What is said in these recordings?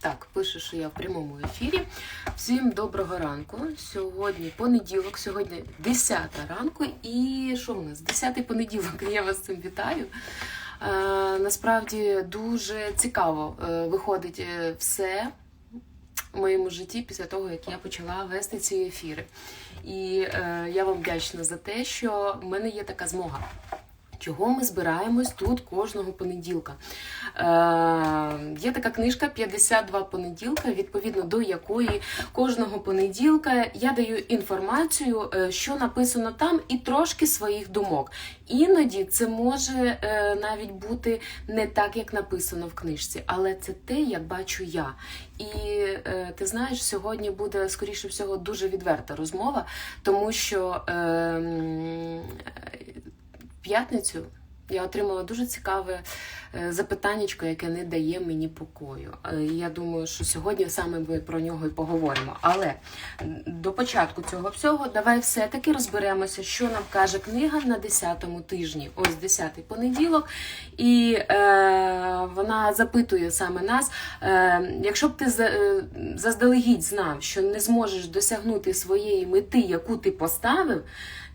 Так, пише, що я в прямому ефірі. Всім доброго ранку. Сьогодні понеділок, сьогодні 10 ранку. І що у нас? 10 понеділок. Я вас цим вітаю. Е, насправді дуже цікаво е, виходить е, все в моєму житті після того, як я почала вести ці ефіри. І е, я вам вдячна за те, що в мене є така змога. Чого ми збираємось тут кожного понеділка? Е, є така книжка 52 понеділка, відповідно до якої кожного понеділка я даю інформацію, е, що написано там, і трошки своїх думок. Іноді це може е, навіть бути не так, як написано в книжці, але це те, як бачу я. І ти знаєш, сьогодні буде скоріше всього дуже відверта розмова, тому що. Е, п'ятницю я отримала дуже цікаве е, запитаннячко, яке не дає мені покою. Е, Я думаю, що сьогодні саме ми про нього і поговоримо. Але до початку цього всього давай все-таки розберемося, що нам каже книга на 10-му тижні. Ось 10-й понеділок. І е, вона запитує саме нас: е, якщо б ти е, заздалегідь знав, що не зможеш досягнути своєї мети, яку ти поставив,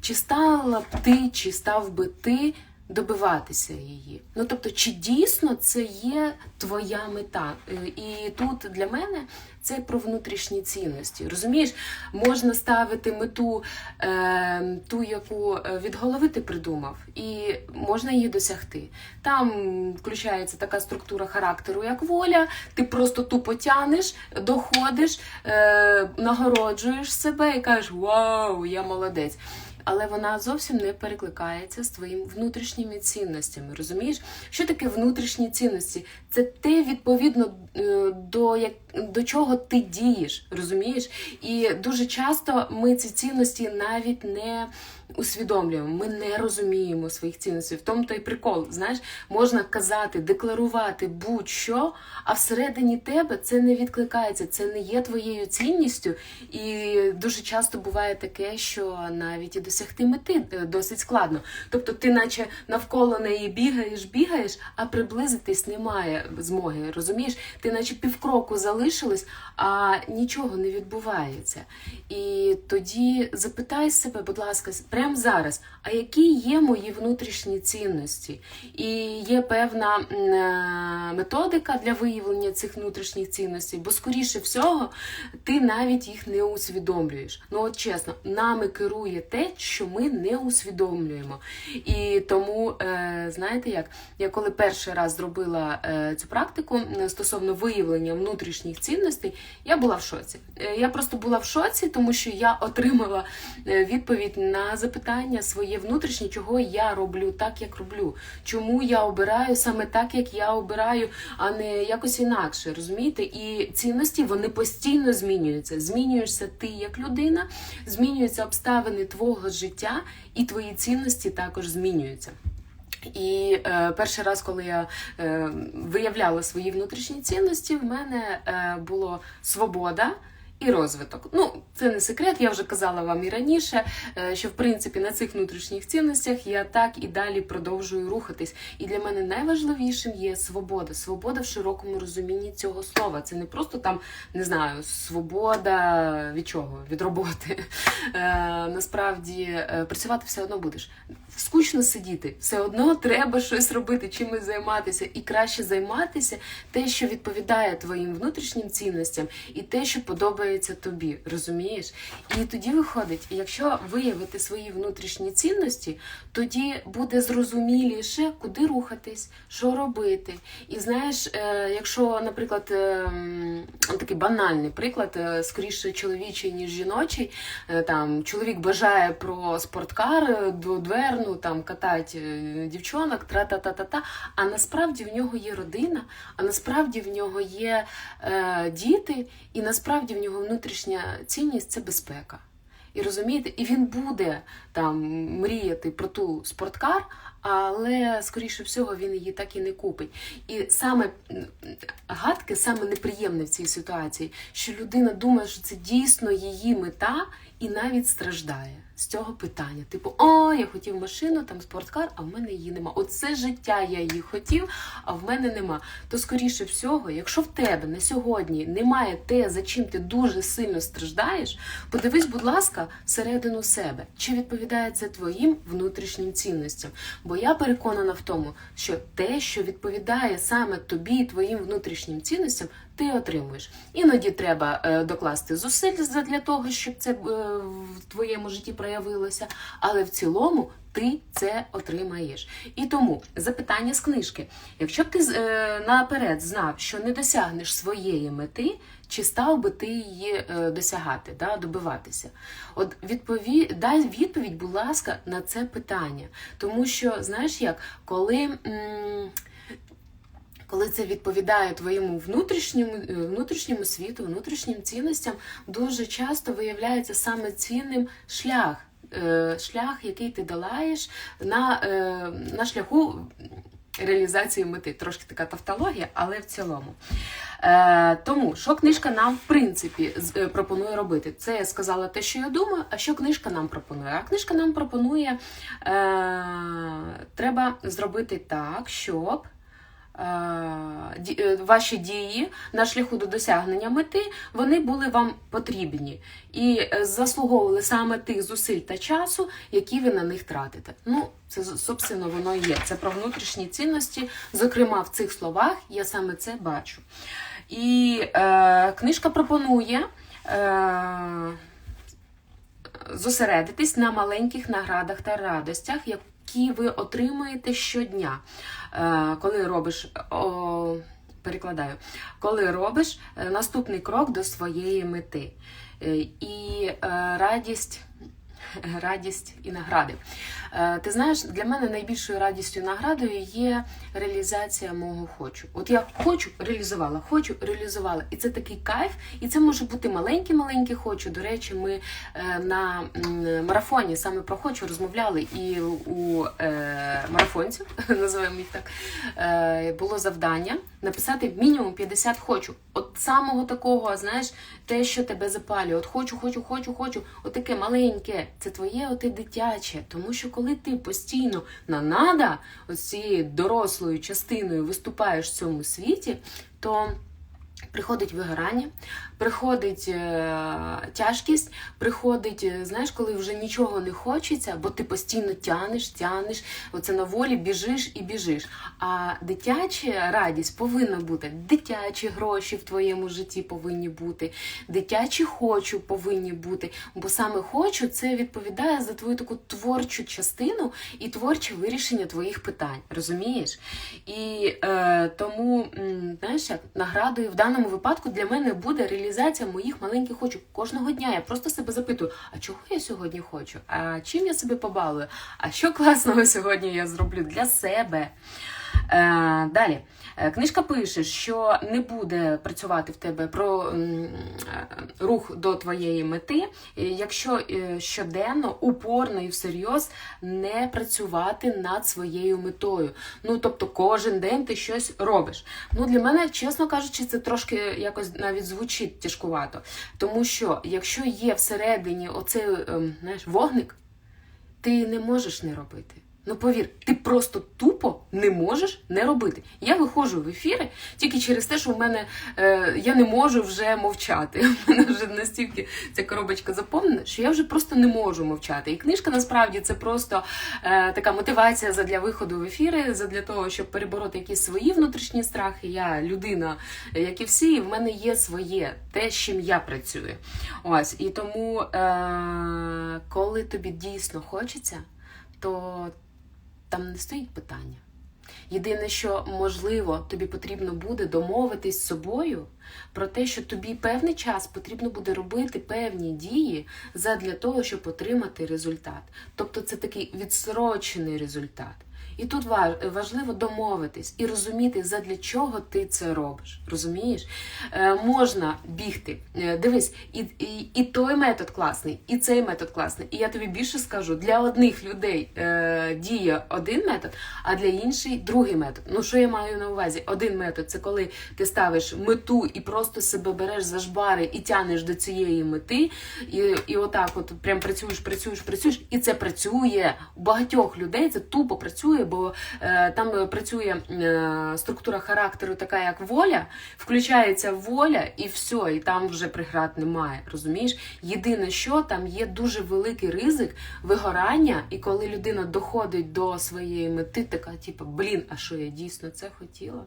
чи стала б ти, чи став би ти добиватися її? Ну тобто, чи дійсно це є твоя мета? Е, І тут для мене це про внутрішні цінності. Розумієш, можна ставити мету е, ту, яку е, від голови ти придумав, і можна її досягти. Там включається така структура характеру, як воля. Ти просто тупо тянеш, доходиш, е, нагороджуєш себе і кажеш Вау, я молодець. Але вона зовсім не перекликається з твоїми внутрішніми цінностями. Розумієш, що таке внутрішні цінності? Це те відповідно е, до як до чого ти дієш, розумієш? І дуже часто ми ці цінності навіть не усвідомлюємо. Ми не розуміємо своїх цінностей. В тому то й прикол. Знаєш, можна казати, декларувати будь-що, а всередині тебе це не відкликається, це не є твоєю цінністю. І дуже часто буває таке, що навіть і досягти мети е, досить складно. Тобто, ти, наче навколо неї бігаєш, бігаєш, а приблизитись немає змоги. Розумієш, ти, наче півкроку залишилась, а нічого не відбувається. І тоді запитай себе, будь ласка, прямо зараз, а які є мої внутрішні цінності? І є певна е, методика для виявлення цих внутрішніх цінностей, бо скоріше всього ти навіть їх не усвідомлюєш. Ну от чесно, нами керує те, що ми не усвідомлюємо. І тому, е, знаєте як, я коли перший раз зробила е, цю практику стосовно виявлення внутрішніх цінностей, я була в шоці. Я просто була в шоці, тому що я отримала відповідь на запитання своє внутрішнє, чого я роблю так, як роблю. Чому я обираю саме так, як я обираю, а не якось інакше. Розумієте? І цінності вони постійно змінюються. Змінюєшся ти як людина, змінюються обставини твого життя, і твої цінності також змінюються. І е, перший раз, коли я е, виявляла свої внутрішні цінності, в мене е, було свобода. І розвиток. Ну, це не секрет, я вже казала вам і раніше, е, що в принципі на цих внутрішніх цінностях я так і далі продовжую рухатись. І для мене найважливішим є свобода. Свобода в широкому розумінні цього слова. Це не просто там, не знаю, свобода від чого? Від роботи. Е, насправді е, працювати все одно будеш. Скучно сидіти, все одно треба щось робити, чимось займатися, і краще займатися те, що відповідає твоїм внутрішнім цінностям, і те, що подобається тобі, розумієш? І тоді виходить, якщо виявити свої внутрішні цінності, тоді буде зрозуміліше, куди рухатись, що робити. І знаєш, е, якщо, наприклад, е, такий банальний приклад, е, скоріше чоловічий, ніж жіночий, там чоловік бажає про спорткар е, дводверну, там катать е, дівчонок, тра-та-та-та-та. А насправді в нього є родина, а насправді в нього є е, діти, і насправді в нього внутрішня цінність це безпека. І розумієте, і він буде там мріяти про ту спорткар, але скоріше всього він її так і не купить. І саме гадке, саме неприємне в цій ситуації, що людина думає, що це дійсно її мета, і навіть страждає з цього питання. Типу, о, я хотів машину, там спорткар, а в мене її нема. Оце життя я її хотів, а в мене нема. То скоріше всього, якщо в тебе на сьогодні немає те, за чим ти дуже сильно страждаєш, подивись, будь ласка, всередину себе, чи відповідає це твоїм внутрішнім цінностям. Бо я переконана в тому, що те, що відповідає саме тобі і твоїм внутрішнім цінностям, ти отримуєш. Іноді треба е, докласти зусиль для того, щоб це е, в твоєму житті проявилося, але в цілому ти це отримаєш. І тому запитання з книжки: якщо б ти е, наперед знав, що не досягнеш своєї мети, чи став би ти її досягати, да, добиватися? От відпові... дай відповідь, будь ласка, на це питання. Тому що, знаєш як, коли. М- коли це відповідає твоєму внутрішньому е, внутрішньому світу, внутрішнім цінностям, дуже часто виявляється саме цінним шлях, е, шлях, який ти долаєш на, е, на шляху реалізації мети. Трошки така тавтологія, але в цілому. Е, Тому що книжка нам в принципі пропонує робити? Це я сказала те, що я думаю. А що книжка нам пропонує? А книжка нам пропонує, е, треба зробити так, щоб. Е, е, Ваші дії на шляху до досягнення мети вони були вам потрібні і е, заслуговували саме тих зусиль та часу, які ви на них тратите. Ну, це собственно воно і є. Це про внутрішні цінності. Зокрема, в цих словах я саме це бачу. І е, книжка пропонує. Е, зосередитись на маленьких наградах та радостях, які ви отримуєте щодня, коли робиш. О, Перекладаю, коли робиш е, наступний крок до своєї мети. Е, І е, радість, радість і награди. Е, Ти знаєш, для мене найбільшою радістю і наградою є реалізація мого хочу. От я хочу, реалізувала, хочу, реалізувала. І це такий кайф, і це може бути маленькі-маленькі хочу. До речі, ми е, на марафоні саме про хочу розмовляли, і у е, марафонців, називаємо їх так, було завдання написати мінімум 50 хочу. От самого такого, знаєш, те, що тебе запалює. От хочу, хочу, хочу, хочу. От таке маленьке. Це твоє, оте дитяче. Тому що коли ти постійно на нада, цією дорослою частиною виступаєш в цьому світі, то приходить вигорання, приходить е, тяжкість, приходить, е, знаєш, коли вже нічого не хочеться, бо ти постійно тянеш, тянеш, оце на волі біжиш і біжиш. А дитяча радість повинна бути. Дитячі гроші в твоєму житті повинні бути, дитячі хочу повинні бути. Бо саме хочу це відповідає за твою таку творчу частину і творче вирішення твоїх питань. Розумієш? І е, тому, знаєш, як наградою в даному випадку для мене буде реалізація моїх маленьких хочу. Кожного дня я просто себе запитую, а чого я сьогодні хочу? А чим я себе побалую? А що класного сьогодні я зроблю для себе? Е, далі. Е, Книжка пише, що не буде працювати в тебе про е, рух до твоєї мети, якщо щоденно, упорно і всерйоз не працювати над своєю метою. Ну, тобто, кожен день ти щось робиш. Ну, для мене, чесно кажучи, це трошки якось навіть звучить тяжкувато. Тому що, якщо є всередині оцей ем, знаєш, вогник, ти не можеш не робити. Ну повір, ти просто тупо не можеш не робити. Я виходжу в ефіри тільки через те, що в мене е, я не можу вже мовчати. У мене вже настільки ця коробочка заповнена, що я вже просто не можу мовчати. І книжка насправді це просто е, така мотивація задля виходу в ефіри, задля того, щоб перебороти якісь свої внутрішні страхи. Я людина, як і всі, і в мене є своє, те, з чим я працюю. Ось і тому, е, коли тобі дійсно хочеться, то там не стоїть питання. Єдине, що можливо, тобі потрібно буде домовитись з собою про те, що тобі певний час потрібно буде робити певні дії задля того, щоб отримати результат. Тобто це такий відсрочений результат. І тут важливо домовитись і розуміти, задля чого ти це робиш. Розумієш? Е, можна бігти. Е, дивись, і, і, і той метод класний, і цей метод класний. І я тобі більше скажу: для одних людей е, діє один метод, а для інших другий метод. Ну що я маю на увазі? Один метод це коли ти ставиш мету і просто себе береш за жбари і тянеш до цієї мети, і, і отак, от прям працюєш, працюєш, працюєш, і це працює. У багатьох людей це тупо працює, бо е, там е, працює е, структура характеру, така як воля, включається воля, і все, і там вже преград немає. Розумієш? Єдине, що там є дуже великий ризик вигорання, і коли людина доходить до своєї мети, така, типу, блін, а що я дійсно це хотіла?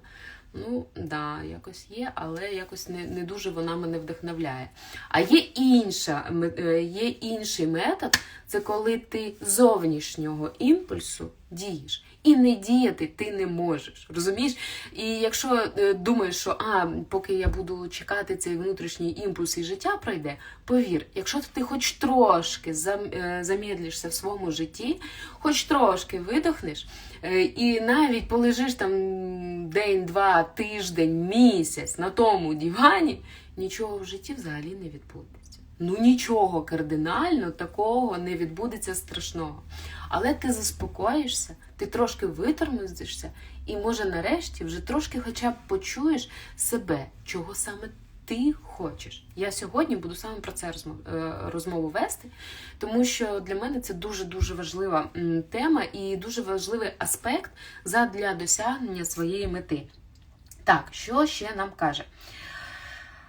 Ну, да, якось є, але якось не, не дуже вона мене вдохновляє. А є інша, є інший метод, це коли ти зовнішнього імпульсу дієш. І не діяти ти не можеш. Розумієш? І якщо е, думаєш, що а, поки я буду чекати цей внутрішній імпульс і життя пройде, повір, якщо ти хоч трошки е, замедлишся в своєму житті, хоч трошки видохнеш, е, і навіть полежиш там день, два, тиждень, місяць на тому дивані, нічого в житті взагалі не відбудеться. Ну нічого кардинально такого не відбудеться страшного. Але ти заспокоїшся, ти трошки витормозишся, і може нарешті вже трошки хоча б почуєш себе, чого саме ти хочеш. Я сьогодні буду саме про це е, розмову вести, тому що для мене це дуже дуже важлива тема і дуже важливий аспект задля досягнення своєї мети. Так, що ще нам каже?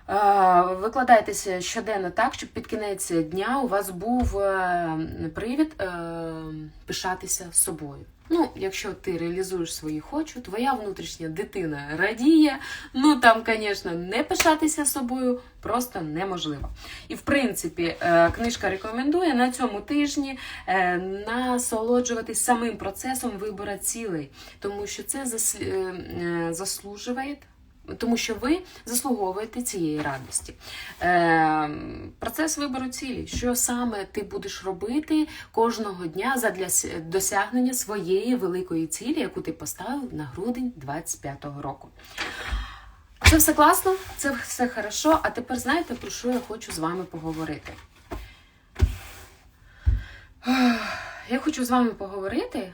Е, Викладайтеся щоденно так, щоб під кінець дня у вас був е, привід е, пишатися собою. Ну, якщо ти реалізуєш свої хочу, твоя внутрішня дитина радіє. Ну там, звісно, не пишатися собою просто неможливо. І в принципі, книжка рекомендує на цьому тижні насолоджуватись самим процесом вибору цілей, тому що це зас- заслужує тому що ви заслуговуєте цієї радості. Е, процес вибору цілі, що саме ти будеш робити кожного дня задля досягнення своєї великої цілі, яку ти поставив на грудень 25-го року. Це все класно, це все хорошо. А тепер знаєте, про що я хочу з вами поговорити? Я хочу з вами поговорити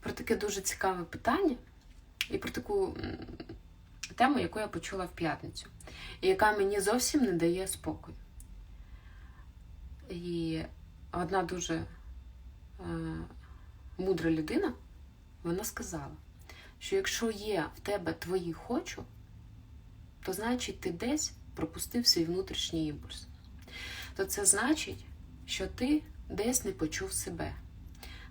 про таке дуже цікаве питання і про таку тему, яку я почула в п'ятницю, і яка мені зовсім не дає спокою. І одна дуже е, мудра людина, вона сказала, що якщо є в тебе твої хочу, то значить ти десь пропустив свій внутрішній імпульс. То це значить, що ти десь не почув себе,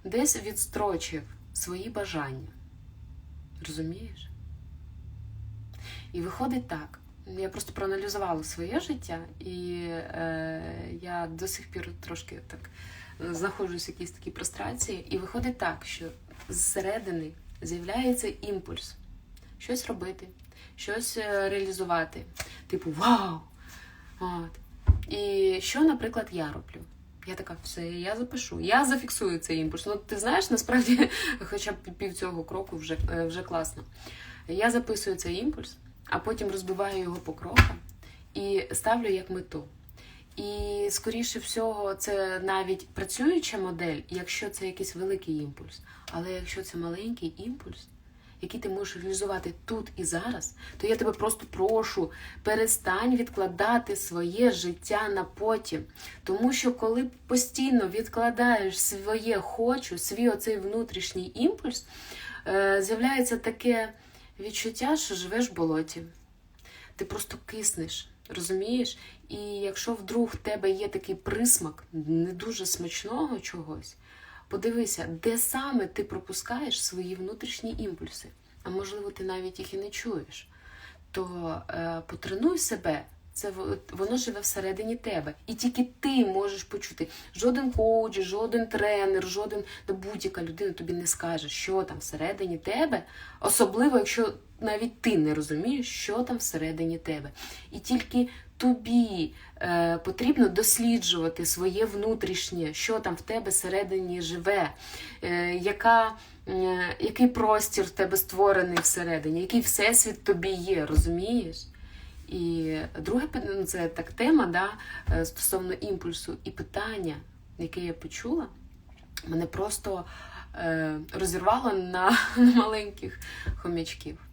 десь відстрочив свої бажання. Розумієш? І виходить так. Я просто проаналізувала своє життя, і е, я до сих пір трошки так е, знаходжусь в якійсь такій прострації. І виходить так, що зсередини з'являється імпульс щось робити, щось е, реалізувати. Типу, вау! От. І що, наприклад, я роблю? Я така, все, я запишу, я зафіксую цей імпульс. Ну, ти знаєш, насправді, хоча б пів цього кроку вже, е, вже класно. Я записую цей імпульс, а потім розбиваю його по крокам і ставлю як мету. І, скоріше всього, це навіть працююча модель, якщо це якийсь великий імпульс. Але якщо це маленький імпульс, який ти можеш реалізувати тут і зараз, то я тебе просто прошу, перестань відкладати своє життя на потім. Тому що коли постійно відкладаєш своє хочу, свій оцей внутрішній імпульс, е, з'являється таке відчуття, що живеш в болоті. Ти просто киснеш, розумієш? І якщо вдруг в тебе є такий присмак не дуже смачного чогось, подивися, де саме ти пропускаєш свої внутрішні імпульси, а можливо, ти навіть їх і не чуєш. То е, потренуй себе Це воно живе всередині тебе. І тільки ти можеш почути. Жоден коуч, жоден тренер, жоден та будь-яка людина тобі не скаже, що там всередині тебе, особливо, якщо навіть ти не розумієш, що там всередині тебе. І тільки тобі е, потрібно досліджувати своє внутрішнє, що там в тебе всередині живе, е, яка, е, який простір в тебе створений всередині, який всесвіт тобі є, розумієш? І друге ну, це так тема да, е, стосовно імпульсу і питання, яке я почула, мене просто е, розірвало на, на маленьких хомячків.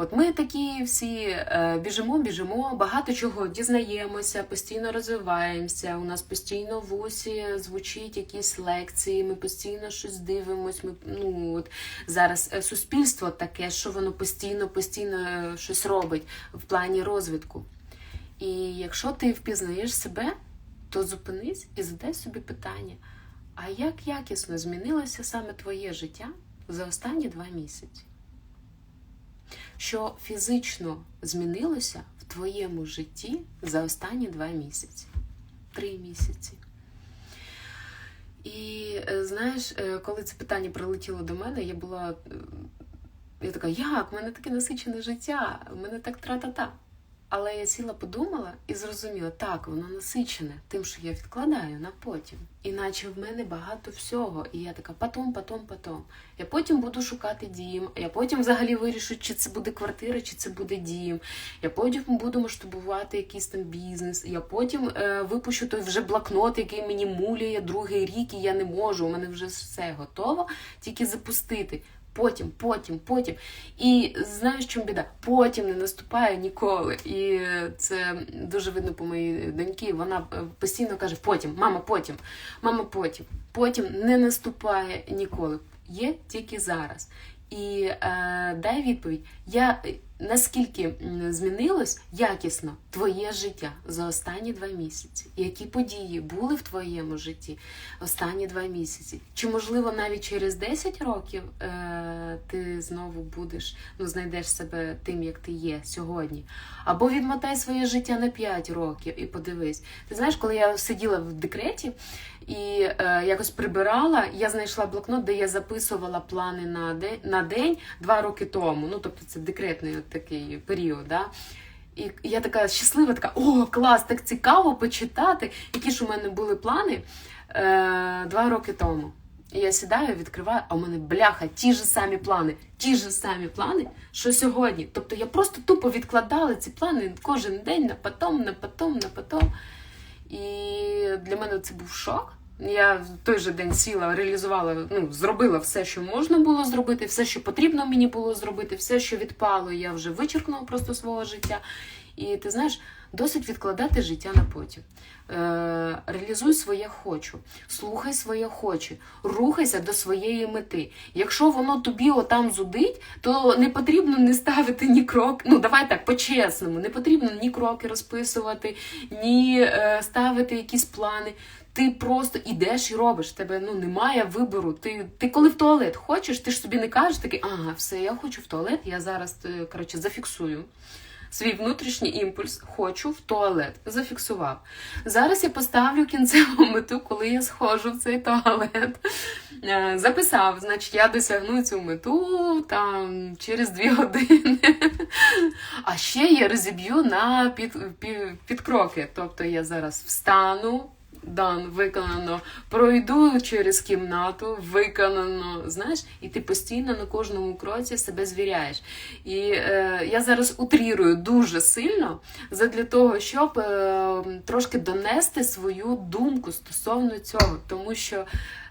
От ми такі всі е, біжимо, біжимо, багато чого дізнаємося, постійно розвиваємося. У нас постійно в усі звучить якісь лекції, ми постійно щось дивимось. Ми ну от зараз е, суспільство таке, що воно постійно, постійно е, щось робить в плані розвитку. І якщо ти впізнаєш себе, то зупинись і задай собі питання: а як якісно змінилося саме твоє життя за останні два місяці? Що фізично змінилося в твоєму житті за останні два місяці, три місяці. І е, знаєш, е, коли це питання прилетіло до мене, я була. е, Я така, як? У мене таке насичене життя, у мене так тра-та-та. Але я сіла, подумала і зрозуміла, так, воно насичене тим, що я відкладаю на потім. Іначе в мене багато всього. І я така, потом, потом, потом. Я потім буду шукати дім, я потім взагалі вирішу, чи це буде квартира, чи це буде дім. Я потім буду масштабувати якийсь там бізнес. Я потім е, випущу той вже блокнот, який мені муляє другий рік, і я не можу. У мене вже все готово, тільки запустити. Потім, потім, потім. І знаєш, чому біда? Потім не наступає ніколи. І це дуже видно по моїй доньки. Вона е, постійно каже: потім, мама, потім, мама, потім. Потім не наступає ніколи. Є тільки зараз. І е, дай відповідь, я наскільки змінилось якісно твоє життя за останні два місяці? Які події були в твоєму житті останні два місяці? Чи можливо навіть через 10 років е, ти знову будеш, ну знайдеш себе тим, як ти є сьогодні? Або відмотай своє життя на 5 років і подивись. Ти знаєш, коли я сиділа в декреті і е, якось прибирала, я знайшла блокнот, де я записувала плани на день, на день два роки тому. Ну, тобто це декретний такий період. Да? І я така щаслива, така, о, клас, так цікаво почитати, які ж у мене були плани е, два роки тому. І я сідаю, відкриваю, а у мене бляха, ті ж самі плани, ті ж самі плани, що сьогодні. Тобто я просто тупо відкладала ці плани кожен день на потом, на потом, на потом. І для мене це був шок. Я в той же день сіла, реалізувала, ну, зробила все, що можна було зробити, все, що потрібно мені було зробити, все, що відпало, я вже вичеркнула просто свого життя. І ти знаєш, досить відкладати життя на потім. Е, реалізуй своє хочу, слухай своє хочу, рухайся до своєї мети. Якщо воно тобі отам зудить, то не потрібно не ставити ні крок. Ну давай так по-чесному, не потрібно ні кроки розписувати, ні е, ставити якісь плани. Ти просто ідеш і робиш. Тебе ну немає вибору. Ти, ти коли в туалет хочеш, ти ж собі не кажеш такий, ага, все, я хочу в туалет, я зараз е, коротше зафіксую. Свій внутрішній імпульс хочу в туалет. Зафіксував. Зараз я поставлю кінцеву мету, коли я схожу в цей туалет. Е, Записав, значить, я досягну цю мету там через дві години. А ще я розіб'ю на під, під, підкроки. Тобто я зараз встану. Дан, виконано, пройду через кімнату, виконано. Знаєш, і ти постійно на кожному кроці себе звіряєш. І е, я зараз утрірую дуже сильно задля того, щоб е, трошки донести свою думку стосовно цього, тому що.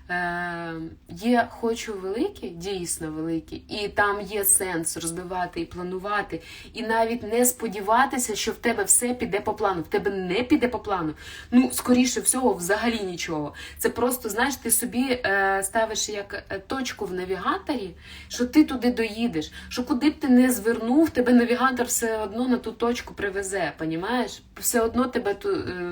Е, є хочу великі, дійсно великі, і там є сенс розбивати і планувати, і навіть не сподіватися, що в тебе все піде по плану. В тебе не піде по плану. Ну, скоріше всього, взагалі нічого. Це просто, знаєш, ти собі е, ставиш як е, точку в навігаторі, що ти туди доїдеш, що куди б ти не звернув, тебе навігатор все одно на ту точку привезе, понімаєш? Все одно тебе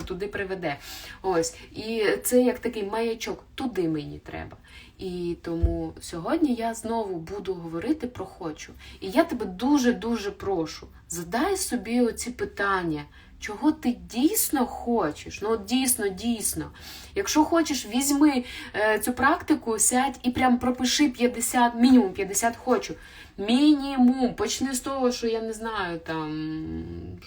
туди приведе. Ось. І це як такий маячок, туди мені треба. І тому сьогодні я знову буду говорити про хочу. І я тебе дуже-дуже прошу, задай собі оці питання. Чого ти дійсно хочеш? Ну, дійсно, дійсно. Якщо хочеш, візьми е, цю практику, сядь і прям пропиши 50, мінімум 50 хочу. Мінімум. Почни з того, що я не знаю, там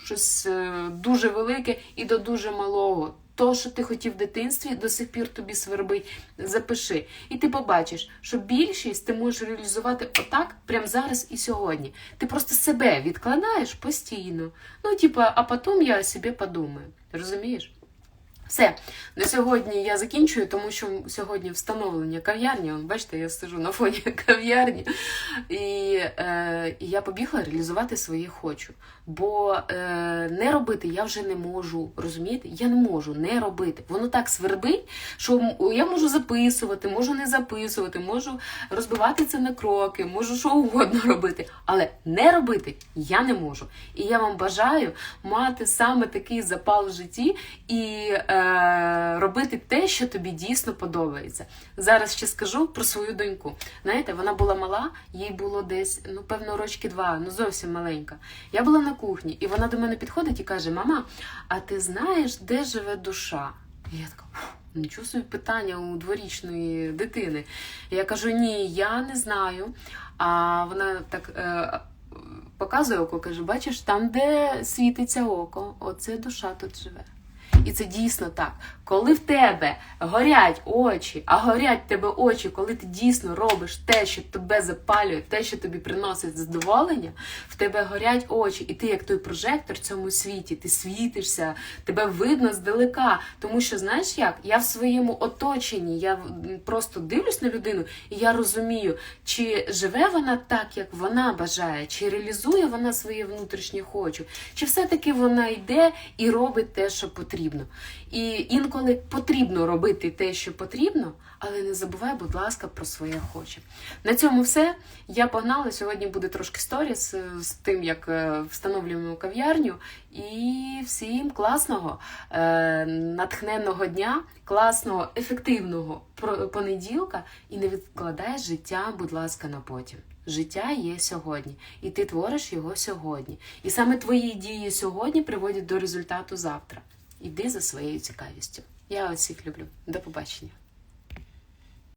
щось е, дуже велике і до дуже малого. То, що ти хотів в дитинстві, до сих пір тобі свербить, запиши. І ти побачиш, що більшість ти можеш реалізувати отак, прямо зараз і сьогодні. Ти просто себе відкладаєш постійно. Ну, типа, а потім я собі подумаю. Розумієш? Все, на сьогодні я закінчую, тому що сьогодні встановлення кав'ярні. Бачите, я сижу на фоні кав'ярні, і, е, і я побігла реалізувати своє хочу. Бо е, не робити я вже не можу. Розумієте? Я не можу не робити. Воно так свербить, що я можу записувати, можу не записувати, можу розбивати це на кроки, можу що угодно робити. Але не робити я не можу. І я вам бажаю мати саме такий запал в житті і е, робити те, що тобі дійсно подобається. Зараз ще скажу про свою доньку. Знаєте, вона була мала, їй було десь, ну, певно, рочки два, ну зовсім маленька. Я була на кухні, і вона до мене підходить і каже: Мама, а ти знаєш, де живе душа? І я така. Нічого собі питання у дворічної дитини. Я кажу: ні, я не знаю. А вона так е, показує око, каже: бачиш, там, де світиться око, оце душа тут живе. І це дійсно так. Коли в тебе горять очі, а горять тебе очі, коли ти дійсно робиш те, що тебе запалює, те, що тобі приносить задоволення, в тебе горять очі, і ти, як той прожектор в цьому світі, ти світишся, тебе видно здалека. Тому що, знаєш як? Я в своєму оточенні, я просто дивлюсь на людину, і я розумію, чи живе вона так, як вона бажає, чи реалізує вона своє внутрішнє хочу, чи все-таки вона йде і робить те, що потрібно. І інколи потрібно робити те, що потрібно, але не забувай, будь ласка, про своє хоче. На цьому все. Я погнала. Сьогодні буде трошки сторіс е, з тим, як е, встановлюємо кав'ярню. І всім класного, е, натхненного дня, класного, ефективного понеділка. І не відкладай життя, будь ласка, на потім. Життя є сьогодні, і ти твориш його сьогодні. І саме твої дії сьогодні приводять до результату завтра. Іди за своєю цікавістю. Я усіх люблю. До побачення.